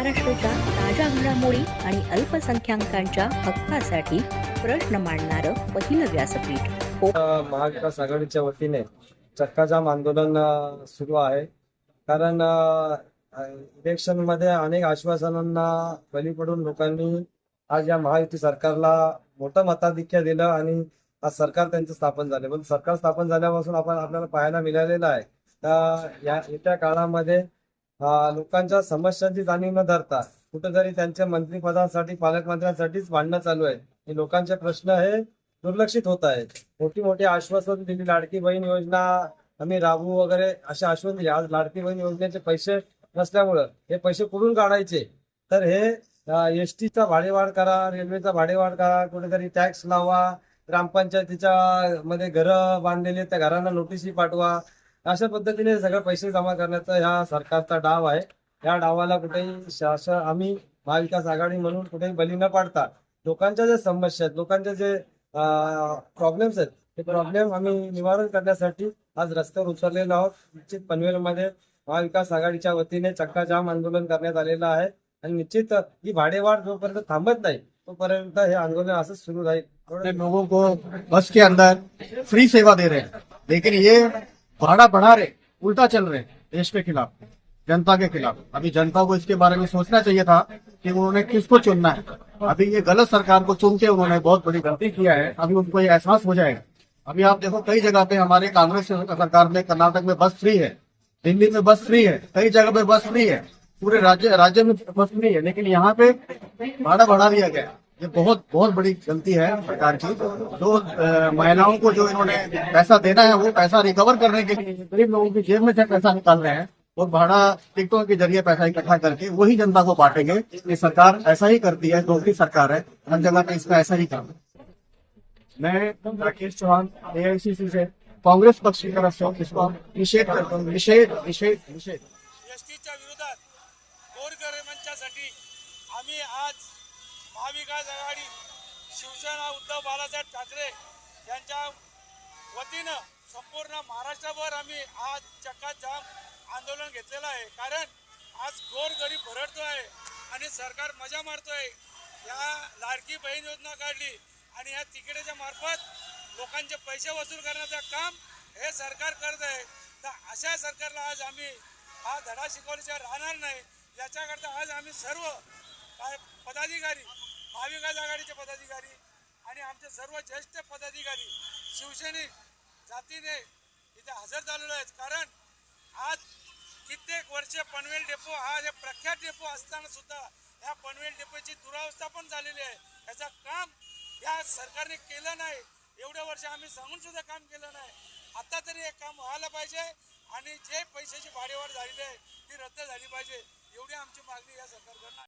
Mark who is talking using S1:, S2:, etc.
S1: महाराष्ट्राच्या ताज्या घडामोडी आणि अल्पसंख्याकांच्या हक्कासाठी प्रश्न मांडणारं पहिलं व्यासपीठ. हो.
S2: महाविकास आघाडीच्या वतीने चक्काजाम आंदोलन सुरू आहे. कारण इलेक्शनमध्ये अनेक आश्वासनांना बली पडून लोकांनी आज या महायुती सरकारला मोठं मताधिक्य दिलं आणि आज सरकार त्यांचं स्थापन झाले. पण सरकार स्थापन झाल्यापासून आपण आपल्याला पाहायला मिळालेलं आहे. तर या येत्या काळामध्ये लोकांच्या समस्यांची जाणीव न धरता कुठेतरी त्यांच्या मंत्रिपदासाठी पालकमंत्र्यांसाठीच भांडणं चालू आहेत. हे लोकांचे प्रश्न हे दुर्लक्षित होत आहेत. मोठी मोठी आश्वासन दिली लाडकी बहीण योजना आम्ही राबू वगैरे असे आश्वासन दिले. आज लाडकी बहीण योजनेचे पैसे नसल्यामुळं हे पैसे कुठून काढायचे? तर हे एस टीचा भाडेवाढ करा रेल्वेचा भाडेवाढ करा कुठेतरी टॅक्स लावा ग्रामपंचायतीच्या मध्ये घरं बांधलेली त्या घरांना नोटीसी पाठवा. अशा पद्धतीने सगळे पैसे जमा करण्याचा ह्या सरकारचा डाव आहे. या डावाला कुठेही शासन आम्ही महाविकास आघाडी म्हणून कुठेही बली न पाडता लोकांच्या ज्या समस्या आहेत लोकांच्या जे प्रॉब्लेम्स आहेत ते प्रॉब्लेम आम्ही निवारण करण्यासाठी आज रस्त्यावर उतरलेलो आहोत. निश्चित पनवेलमध्ये महाविकास आघाडीच्या वतीने चक्काजाम आंदोलन करण्यात आलेलं आहे. आणि निश्चित ही भाडेवाढ जोपर्यंत थांबत नाही तोपर्यंत हे आंदोलन असंच सुरू राहील.
S3: अपने लोगों को बस के अंदर फ्री सेवा दे रहे हैं. लेकिन ये भाड़ा बढ़ा रहे, उल्टा चल रहे देश के खिलाफ, जनता के खिलाफ। अभी जनता को इसके बारे में सोचना चाहिए था कि उन्होंने किसको चुनना है। अभी ये गलत सरकार को चुन के उन्होंने बहुत बड़ी गलती किया है, अभी उनको ये एहसास हो जाएगा। अभी आप देखो, कई जगह पे हमारे कांग्रेस सरकार में कर्नाटक में बस फ्री है, दिल्ली में बस फ्री है, कई जगह पे बस फ्री है, पूरे राज्य राज्य में बस फ्री है, लेकिन यहाँ पे भाड़ा बढ़ा दिया गया। ये बहुत बहुत बड़ी गलती है सरकार की। जो महिलाओं को जो इन्होंने पैसा देना है, वो पैसा रिकवर करने के लिए गरीब लोगों की जेब में से पैसा निकाल रहे हैं और भाड़ा टिकटों के ज़रिए पैसा इकट्ठा करके वही जनता को बांटेंगे। ये सरकार ऐसा ही करती है दोगली सरकार है, हर जगह पे इसका ऐसा ही काम है। मैं राकेश चौहान एआईसीसी से कांग्रेस पक्ष की तरफ़ से इसको निषेध करता हूँ। निषेध निषेध निषेध।
S4: आज महाविकास आघाडी शिवसेना उद्धव बाळासाहेब ठाकरे यांच्या वतीनं संपूर्ण महाराष्ट्रभर आम्ही आज चक्काजाम आंदोलन घेतलेलं आहे. कारण आज गोरगरीब भरडतो आहे आणि सरकार मजा मारतो आहे या लाडकी बहीण योजना काढली आणि या तिकिटाच्या मार्फत लोकांचे पैसे वसूल करण्याचं काम हे सरकार करत आहे. तर अशा सरकारला आज आम्ही हा धडा शिकवल्याशिवाय राहणार नाही. याच्याकरता आज आम्ही सर्व पदाधिकारी महाविकास आघाडीचे पदाधिकारी आणि आमचे सर्व ज्येष्ठ पदाधिकारी शिवसैनिक जातीने इथे हजर झालेलो आहेत. कारण आज कित्येक वर्ष पनवेल डेपो हा हे प्रख्यात डेपो असताना सुद्धा ह्या पनवेल डेपोची दुरावस्था पण झालेली आहे. याचं काम या सरकारने केलं नाही. एवढ्या वर्ष आम्ही सांगून सुद्धा काम केलं नाही. आता तरी हे काम व्हायला पाहिजे आणि जे पैशाची भाडेवाढ झालेली आहे ती रद्द झाली पाहिजे. एवढी आमची मागणी या सरकारकडनं